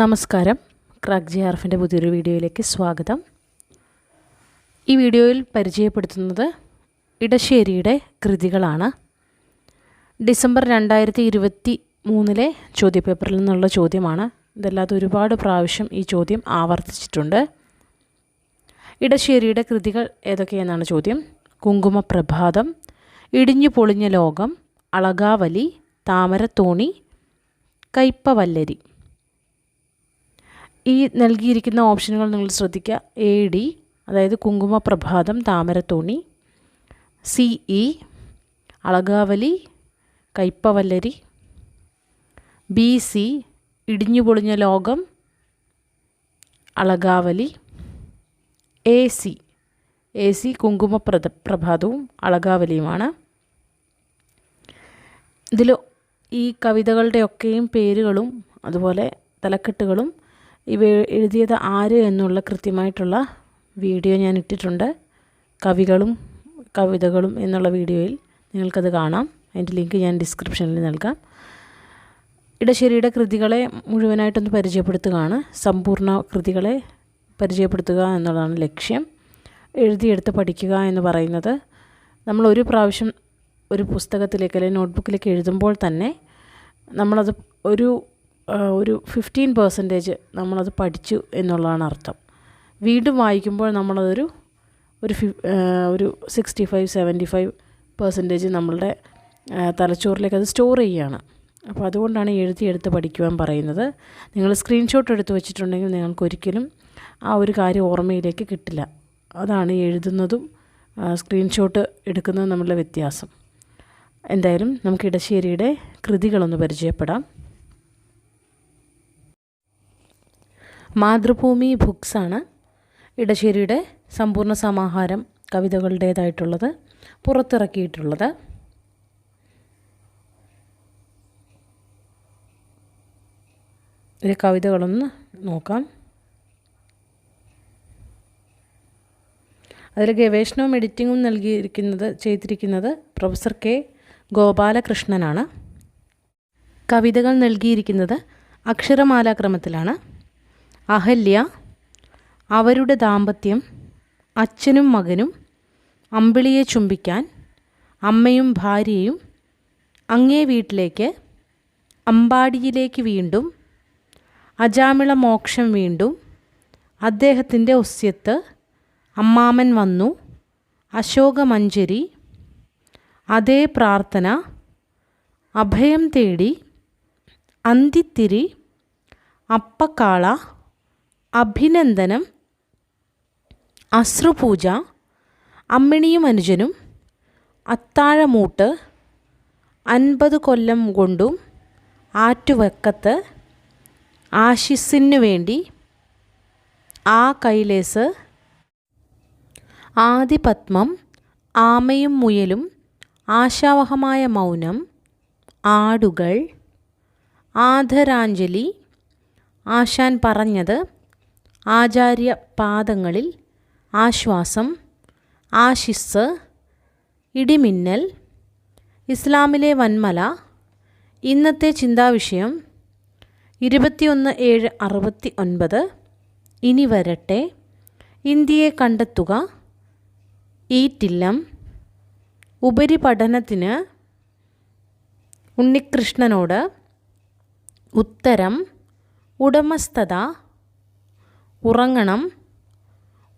നമസ്കാരം. Crack G ആർഫിന്റെ പുതിയൊരു വീഡിയോയിലേക്ക് സ്വാഗതം. ഈ വീഡിയോയിൽ പരിചയപ്പെടുത്തുന്നത് ഇടശ്ശേരിയുടെ കൃതികളാണ്. ഡിസംബർ രണ്ടായിരത്തി ഇരുപത്തി മൂന്നിലെ ചോദ്യപേപ്പറിൽ നിന്നുള്ള ചോദ്യമാണ്. ഇതല്ലാതെ ഒരുപാട് പ്രാവശ്യം ഈ ചോദ്യം ആവർത്തിച്ചിട്ടുണ്ട്. ഇടശ്ശേരിയുടെ കൃതികൾ ഏതൊക്കെയെന്നാണ് ചോദ്യം? കുങ്കുമപ്രഭാതം ഇടിഞ്ഞു പൊളിഞ്ഞ ലോകം അളകാവലി താമരത്തോണി കയ്പവല്ലരി. ഈ നൽകിയിരിക്കുന്ന ഓപ്ഷനുകൾ നിങ്ങൾ ശ്രദ്ധിക്കുക. എ ഡി അതായത് Kunkuma Prabhatham Thamarathoni C E Alakavali Kaippavallari B C Idinju Polinja Lokam Alakavali A C A C Kunkuma പ്രത പ്രഭാതവും അളകാവലിയുമാണ്. ഇതിൽ ഈ കവിതകളുടെയൊക്കെയും പേരുകളും അതുപോലെ തലക്കെട്ടുകളും ഇവ എഴുതിയത് ആര് എന്നുള്ള കൃത്യമായിട്ടുള്ള വീഡിയോ ഞാൻ ഇട്ടിട്ടുണ്ട്. കവികളും കവിതകളും എന്നുള്ള വീഡിയോയിൽ നിങ്ങൾക്കത് കാണാം. അതിന്റെ ലിങ്ക് ഞാൻ ഡിസ്ക്രിപ്ഷനിൽ നൽകാം. ഇടശ്ശേരിയുടെ കൃതികളെ മുഴുവനായിട്ടൊന്ന് പരിചയപ്പെടുത്തുകയാണ്. സമ്പൂർണ കൃതികളെ പരിചയപ്പെടുത്തുക എന്നുള്ളതാണ് ലക്ഷ്യം. എഴുതിയെടുത്ത് പഠിക്കുക എന്ന് പറയുന്നത് നമ്മൾ ഒരു പ്രാവശ്യം ഒരു പുസ്തകത്തിലേക്ക് അല്ലെങ്കിൽ നോട്ട്ബുക്കിലേക്ക് എഴുതുമ്പോൾ തന്നെ നമ്മളത് ഒരു ഒരു ഫിഫ്റ്റീൻ പെർസെന്റേജ് നമ്മളത് പഠിച്ചു എന്നുള്ളതാണ് അർത്ഥം. വീണ്ടും വായിക്കുമ്പോൾ നമ്മളതൊരു ഒരു ഫി ഒരു sixty five seventy five percentage നമ്മളുടെ തലച്ചോറിലേക്ക് അത് സ്റ്റോർ ചെയ്യുകയാണ്. അപ്പോൾ അതുകൊണ്ടാണ് എഴുതി എഴുതിയെടുത്ത് പഠിക്കുവാൻ പറയുന്നത്. നിങ്ങൾ സ്ക്രീൻഷോട്ട് എടുത്ത് വെച്ചിട്ടുണ്ടെങ്കിൽ നിങ്ങൾക്ക് ഒരിക്കലും ആ ഒരു കാര്യം ഓർമ്മയിലേക്ക് കിട്ടില്ല. അതാണ് എഴുതുന്നതും സ്ക്രീൻഷോട്ട് എടുക്കുന്നതും നമ്മളുടെ വ്യത്യാസം. എന്തായാലും നമുക്ക് ഇടശ്ശേരിയുടെ കൃതികളൊന്ന് പരിചയപ്പെടാം. മാതൃഭൂമി ബുക്സാണ് ഇടശ്ശേരിയുടെ സമ്പൂർണ സമാഹാരം കവിതകളുടേതായിട്ടുള്ളത് പുറത്തിറക്കിയിട്ടുള്ളത്. ഇതിലെ കവിതകളൊന്ന് നോക്കാം. അതിൽ ഗവേഷണവും എഡിറ്റിങ്ങും നൽകിയിരിക്കുന്നത് ചെയ്തിരിക്കുന്നത് പ്രൊഫസർ കെ ഗോപാലകൃഷ്ണനാണ്. കവിതകൾ നൽകിയിരിക്കുന്നത് അക്ഷരമാലാക്രമത്തിലാണ്. അഹല്യ അവരുടെ ദാമ്പത്യം അച്ഛനും മകനും അമ്പിളിയെ ചുംബിക്കാൻ അമ്മയും ഭാര്യയും അങ്ങേ വീട്ടിലേക്ക് അമ്പാടിയിലേക്ക് വീണ്ടും അജാമിള മോക്ഷം വീണ്ടും അദ്ദേഹത്തിന്റെ ഒസ്യത്ത് അമ്മാമൻ വന്നു അശോകമഞ്ചരി അതേ പ്രാർത്ഥന അഭയം തേടി അന്തിത്തിരി അപ്പക്കാള അഭിനന്ദനം അശ്രുപൂജ അമ്മിണിയും അനുജനും അത്താഴമൂട്ട് അൻപത് കൊല്ലം കൊണ്ടും ആറ്റുവക്കത്ത് ആശിസിനു വേണ്ടി ആ കൈലേസ് ആദിപത്മം ആമയും മുയലും ആശാവഹമായ മൗനം ആടുകൾ ആദരാഞ്ജലി ആശാൻ പറഞ്ഞത് ആചാര്യ പാദങ്ങളിൽ ആശ്വാസം ആശിസ് ഇടിമിന്നൽ ഇസ്ലാമിലെ വന്മല ഇന്നത്തെ ചിന്താവിഷയം ഇരുപത്തിയൊന്ന് ഏഴ് അറുപത്തി ഒൻപത് ഇനി വരട്ടെ. ഇന്ത്യയെ കണ്ടെത്തുക. ഈറ്റില്ലം. ഉപരിപഠനത്തിന് ഉണ്ണികൃഷ്ണനോട് ഉത്തരം ഉടമസ്ഥത ഉറങ്ങണം.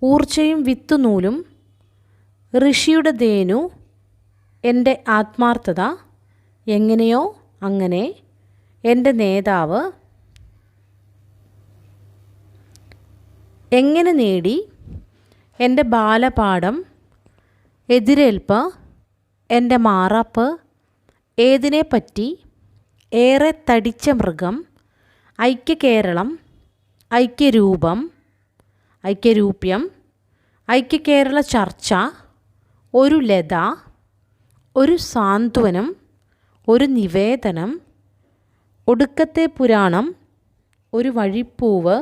ഊർച്ചയും വിത്തുനൂലും. ഋഷിയുടെ ദേനു. എന്റെ ആത്മാർത്ഥത. എങ്ങനെയോ അങ്ങനെ. എന്റെ നേതാവ്. എങ്ങനെ നേടി. എന്റെ ബാലപാഠം. എതിരേൽപ്പ്. എന്റെ മാറാപ്പ്. ഏതിനെപ്പറ്റി. ഏറെ തടിച്ച മൃഗം. ഐക്യ ഐക്യകേരളം. ഐക്യരൂപം. ഐക്യരൂപ്യം ഐക്യകേരള ചർച്ച ഒരു ലത ഒരു സാന്ത്വനം ഒരു നിവേദനം ഒടുക്കത്തെ പുരാണം ഒരു വഴിപ്പൂവ്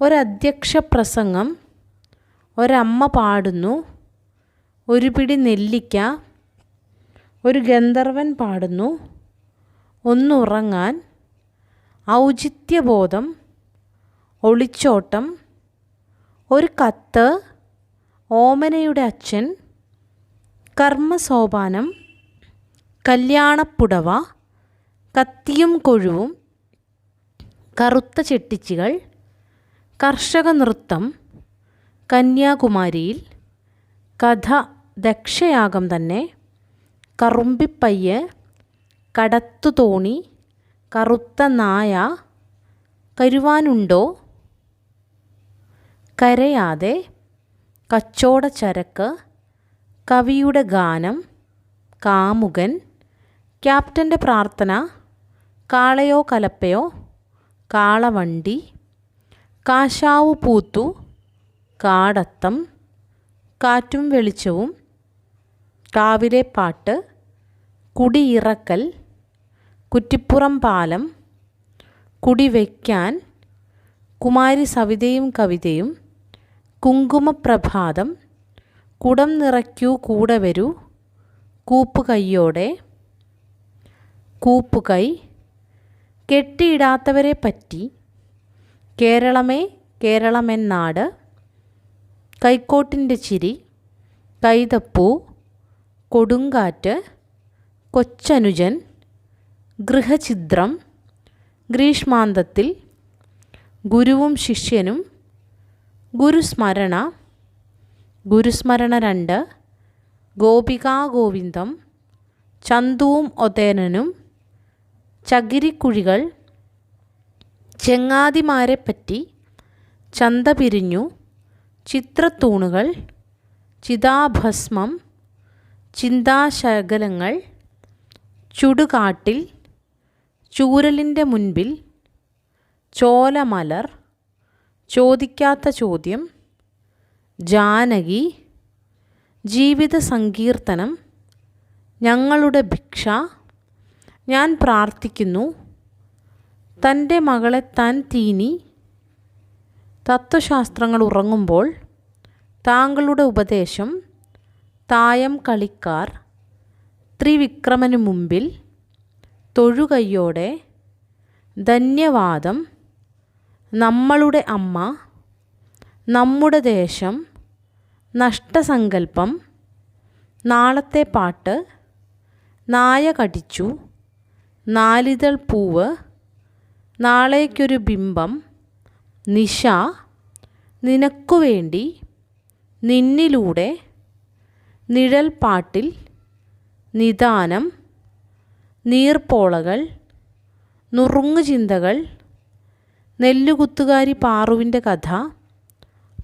ഒരധ്യക്ഷ പ്രസംഗം ഒരമ്മ പാടുന്നു ഒരു പിടി നെല്ലിക്ക ഒരു ഗന്ധർവൻ പാടുന്നു ഒന്നുറങ്ങാൻ ഔചിത്യബോധം ഒളിച്ചോട്ടം ഒരു കത്ത് ഓമനയുടെ അച്ഛൻ കർമ്മസോപാനം കല്യാണപ്പുടവ കത്തിയും കൊഴുവും കറുത്ത ചെട്ടിച്ചികൾ കർഷക നൃത്തം കന്യാകുമാരിയിൽ കഥ ദക്ഷയാഗം തന്നെ കറുമ്പിപ്പയ്യ് കടത്തുതോണി കറുത്ത നായ കരുവാനുണ്ടോ കരയാതെ കച്ചോടച്ചരക്ക് കവിയുടെ ഗാനം കാമുകൻ ക്യാപ്റ്റന്റെ പ്രാർത്ഥന കാളയോ കലപ്പയോ കാളവണ്ടി കാശാവു പൂത്തു കാടത്തം കാറ്റും വെളിച്ചവും കാവിലെ പാട്ട് കുടിയിറക്കൽ കുറ്റിപ്പുറം പാലം കുടിവെക്കാൻ കുമാരി സവിതയും കവിതയും കുങ്കുമപ്രഭാതം കുടം നിറയ്ക്കൂ കൂടെ വരൂ കൂപ്പുകൈയോടെ. കൂപ്പുകൈ കെട്ടിയിടാത്തവരെ പറ്റി കേരളമേ കേരളമെന്നാട്. കൈക്കോട്ടിന്റെ ചിരി കൈതപ്പൂ കൊടുങ്കാറ്റ് കൊച്ചനുജൻ ഗൃഹചിത്രം ഗ്രീഷ്മാന്തത്തിൽ ഗുരുവും ശിഷ്യനും ഗുരുസ്മരണ ഗുരുസ്മരണ രണ്ട് ഗോപികാ ഗോവിന്ദം ചന്തുവും ഒതേനനും ചകിരിക്കുഴികൾ ചെങ്ങാതിമാരെപ്പറ്റി ചന്ത പിരിഞ്ഞു ചിത്രത്തൂണുകൾ ചിതാഭസ്മം ചിന്താശകലങ്ങൾ ചുടുകാട്ടിൽ ചൂരലിന്റെ മുൻപിൽ ചോലമലർ ചോദിക്കാത്ത ചോദ്യം ജാനകി ജീവിത സങ്കീർത്തനം ഞങ്ങളുടെ ഭിക്ഷ ഞാൻ പ്രാർത്ഥിക്കുന്നു തന്റെ മകളെ താൻ തീനി തത്വശാസ്ത്രങ്ങൾ ഉറങ്ങുമ്പോൾ താങ്കളുടെ ഉപദേശം തായം കളിക്കാർ ത്രിവിക്രമനു മുമ്പിൽ തൊഴുകയ്യോടെ ധന്യവാദം നമ്മളുടെ അമ്മ നമ്മുടെ ദേശം നഷ്ടസങ്കല്പം നാളത്തെ പാട്ട് നായ കടിച്ചു നാലിതൾ പൂവ് നാളേക്കൊരു ബിംബം നിശ നിനക്കു വേണ്ടി നിന്നിലൂടെ നിഴൽപ്പാട്ടിൽ നിദാനം നീർപ്പോളകൾ നുറുങ്ങുചിന്തകൾ നെല്ലുകുത്തുകാരി പാറുവിന്റെ കഥ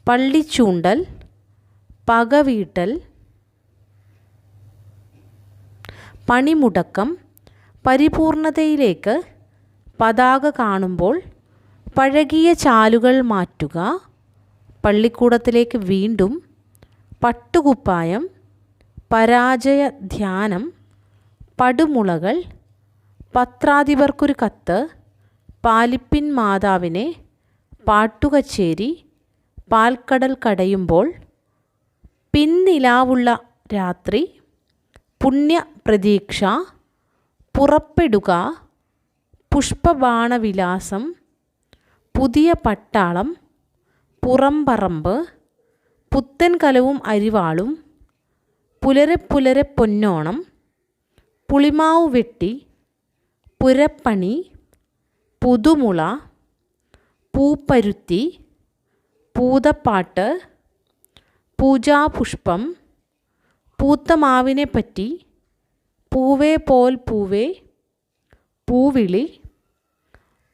പള്ളിച്ചൂണ്ടൽ പകവീട്ടൽ പണിമുടക്കം പരിപൂർണതയിലേക്ക് പതാക കാണുമ്പോൾ പഴകിയ ചാലുകൾ മാറ്റുക പള്ളിക്കൂടത്തിലേക്ക് വീണ്ടും പട്ടുകുപ്പായം പരാജയ ധ്യാനം പടുമുളകൾ പത്രാധിപർക്കൊരു കത്ത് പാലിപ്പിൻ മാതാവിനെ പാട്ടുകച്ചേരി പാൽക്കടൽ കടയുമ്പോൾ പിന്നിലാവുള്ള രാത്രി പുണ്യ പ്രതീക്ഷ പുറപ്പെടുക പുഷ്പബാണവിലാസം പുതിയ പട്ടാളം പുറംപറമ്പ് പുത്തൻകലവും അരിവാളും പുലരെ പുലരെ പൊന്നോണം പുളിമാവ് വെട്ടി പുരപ്പണി പുതുമുള പൂപ്പരുത്തി പൂതപ്പാട്ട് പൂജാപുഷ്പം പൂത്ത മാവിനെ പറ്റി പൂവേ പോൽ പൂവേ പൂവിളി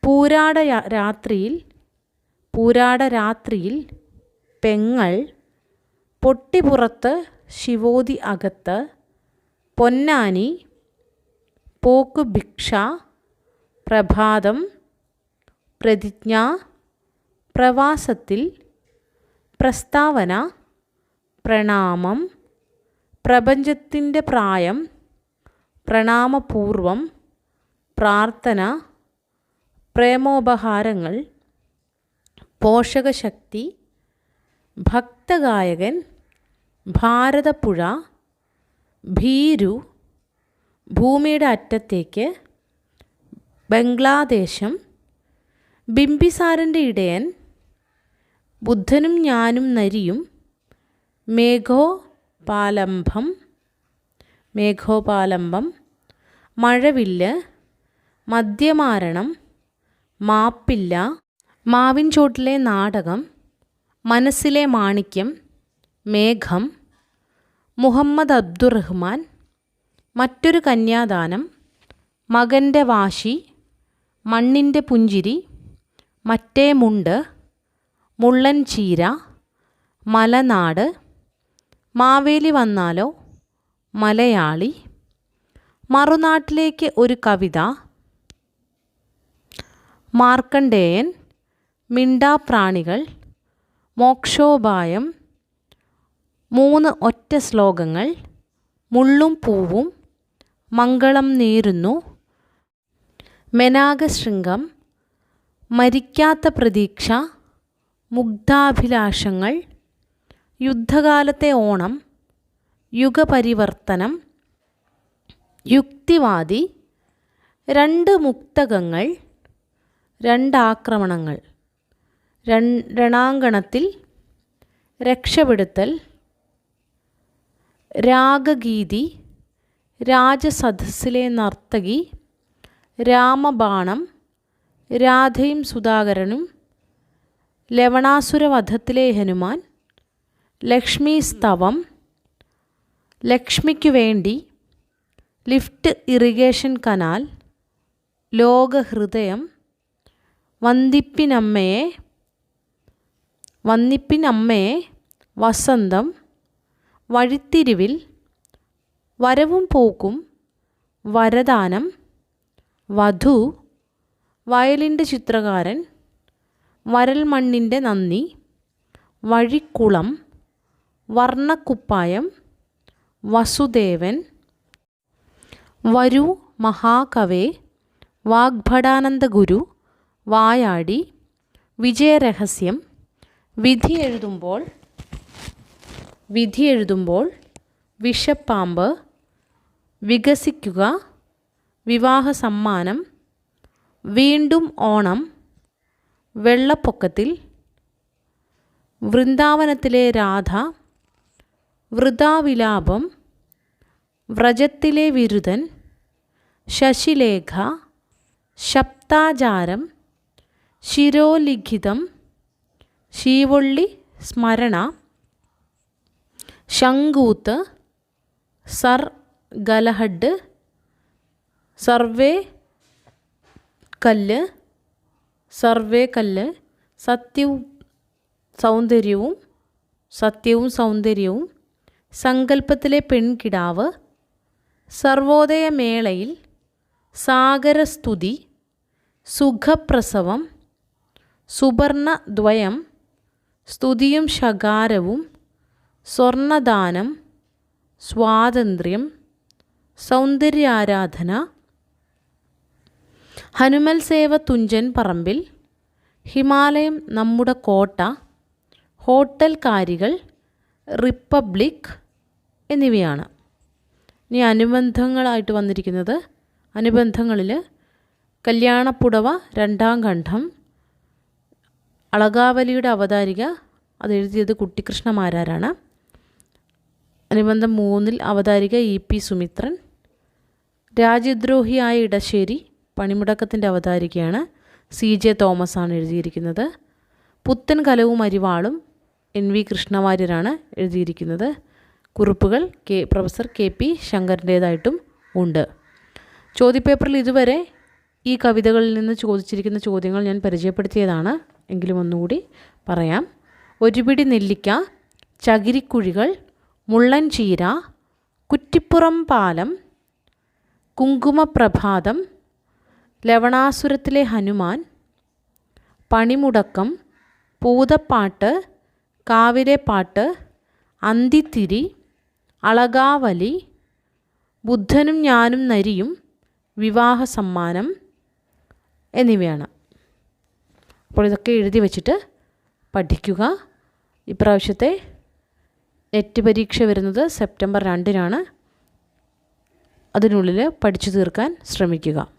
പൂരാട രാത്രിയിൽ പൂരാട രാത്രിയിൽ പെങ്ങൾ പൊട്ടിപ്പുറത്ത് ശിവോതി അകത്ത് പൊന്നാനി പോക്ക് ഭിക്ഷ പ്രഭാതം പ്രതിജ്ഞ പ്രവാസത്തിൽ പ്രസ്താവന പ്രണാമം പ്രപഞ്ചത്തിന്റെ പ്രായം പ്രണാമപൂർവം പ്രാർത്ഥന പ്രേമോപഹാരങ്ങൾ പോഷകശക്തി ഭക്തഗായകൻ ഭാരതപ്പുഴ ഭീരു ഭൂമിയുടെ അറ്റത്തേക്ക് ബംഗ്ലാദേശം ബിംബിസാരന്റെ ഇടയൻ ബുദ്ധനും ഞാനും നരിയും മേഘോപാലംബം മേഘോപാലംബം മഴവില്ല് മദ്യമാരണം മാപ്പില്ല മാവിൻ ചോട്ടിലെ നാടകം മനസ്സിലെ മാണിക്യം മേഘം മുഹമ്മദ് അബ്ദുറഹ്മാൻ മറ്റൊരു കന്യാദാനം മകന്റെ വാശി മണ്ണിന്റെ പുഞ്ചിരി മറ്റേ മുണ്ട് മുള്ളൻ ചീര മലനാട് മാവേലി വന്നാലോ മലയാളി. മറുനാട്ടിലേക്ക് ഒരു കവിത. മാർക്കണ്ഡേയൻ മിണ്ടാപ്രാണികൾ മോക്ഷോപായം മൂന്ന് ഒറ്റ ശ്ലോകങ്ങൾ മുള്ളും പൂവും മംഗളം നേരുന്നു മെനാഗശൃംഗം മരിക്കാത്ത പ്രതീക്ഷ മുഗ്ധാഭിലാഷങ്ങൾ യുദ്ധകാലത്തെ ഓണം യുഗപരിവർത്തനം യുക്തിവാദി രണ്ട് മുക്തകങ്ങൾ രണ്ടാക്രമണങ്ങൾ രണാങ്കണത്തിൽ രക്ഷപ്പെടുത്തൽ രാഗഗീതി രാജസദസ്സിലെ നർത്തകി രാമബാണം രാധയും സുധാകരനും ലവണാസുരവധത്തിലെ ഹനുമാൻ ലക്ഷ്മി സ്തവം ലക്ഷ്മിക്കു വേണ്ടി ലിഫ്റ്റ് ഇറിഗേഷൻ കനാൽ ലോകഹൃദയം വന്ദിപ്പിനമ്മയെ വന്നിപ്പിനമ്മയെ വസന്തം വഴിത്തിരിവിൽ വരവും പോക്കും വരദാനം വധു വയലിന്റെ ചിത്രകാരൻ വരൽമണ്ണിന്റെ നന്ദി വഴിക്കുളം വർണക്കുപ്പായം വസുദേവൻ വരു മഹാകവേ വാഗ്ഭടാനന്ദ ഗുരു വായാടി വിജയരഹസ്യം വിധി എഴുതുമ്പോൾ വിധി എഴുതുമ്പോൾ വിഷപ്പാമ്പ് വികസിക്കുക വിവാഹ സമ്മാനം വീണ്ടും ഓണം വെള്ളപ്പൊക്കത്തിൽ വൃന്ദാവനത്തിലെ രാധ വൃതാവിലാപം വ്രജത്തിലെ വിരുദൻ ശശിലേഖ ശബ്ദാചാരം ശിരോലിഖിതം ശീവൊള്ളി സ്മരണ ശങ്കൂത്ത് സർ ഗലഹഡ് സർവേ കല്ല് സർവേ കല്ല് സത്യവും സൗന്ദര്യവും സത്യവും സൗന്ദര്യവും സങ്കല്പത്തിലെ പെൺകിടാവ് സർവോദയമേളയിൽ സാഗരസ്തുതി സുഖപ്രസവം സുവർണദ്വയം സ്തുതിയും ശകാരവും സ്വർണദാനം സ്വാതന്ത്ര്യം സൗന്ദര്യാരാധന ഹനുമൽ സേവ തുഞ്ചൻ പറമ്പിൽ ഹിമാലയം നമ്മുടെ കോട്ട ഹോട്ടൽ കാരികൾ റിപ്പബ്ലിക് എന്നിവയാണ്. ഇനി അനുബന്ധങ്ങളായിട്ട് വന്നിരിക്കുന്നത് അനുബന്ധങ്ങളിൽ കല്യാണപ്പുടവ രണ്ടാം ഖണ്ഡം അളകാവലിയുടെ അവതാരിക അത് എഴുതിയത് കുട്ടിക്കൃഷ്ണമാരാരാണ് അനുബന്ധം മൂന്നിൽ അവതാരിക ഇ പി സുമിത്രൻ രാജ്യദ്രോഹിയായ ഇടശ്ശേരി പണിമുടക്കത്തിന്റെ അവതാരികയാണ് സി ജെ തോമസ് ആണ് എഴുതിയിരിക്കുന്നത്. പുത്തൻ കലവും അരിവാളും എൻ വി കൃഷ്ണവാര്യരാണ് എഴുതിയിരിക്കുന്നത്. കുറിപ്പുകൾ കെ പ്രൊഫസർ കെ പി ശങ്കറിന്റേതായിട്ടും ഉണ്ട്. ചോദ്യപേപ്പറിൽ ഇതുവരെ ഈ കവിതകളിൽ നിന്ന് ചോദിച്ചിരിക്കുന്ന ചോദ്യങ്ങൾ ഞാൻ പരിചയപ്പെടുത്തിയതാണ്. എങ്കിലും ഒന്നുകൂടി പറയാം. ഒരുപിടി നെല്ലിക്ക ചകിരിക്കുഴികൾ മുള്ളൻ ചീര കുറ്റിപ്പുറം പാലം കുങ്കുമപ്രഭാതം ലവണാസുരത്തിലെ ഹനുമാൻ പണിമുടക്കം പൂതപ്പാട്ട് കാവിലെ പാട്ട് അന്തിത്തിരി അളകാവലി ബുദ്ധനും ഞാനും നരിയും വിവാഹ സമ്മാനം എന്നിവയാണ്. അപ്പോൾ ഇതൊക്കെ എഴുതി വച്ചിട്ട് പഠിക്കുക. ഇപ്രാവശ്യത്തെ നെറ്റ് പരീക്ഷ വരുന്നത് സെപ്റ്റംബർ രണ്ടിനാണ്. അതിനുള്ളിൽ പഠിച്ചു തീർക്കാൻ ശ്രമിക്കുക.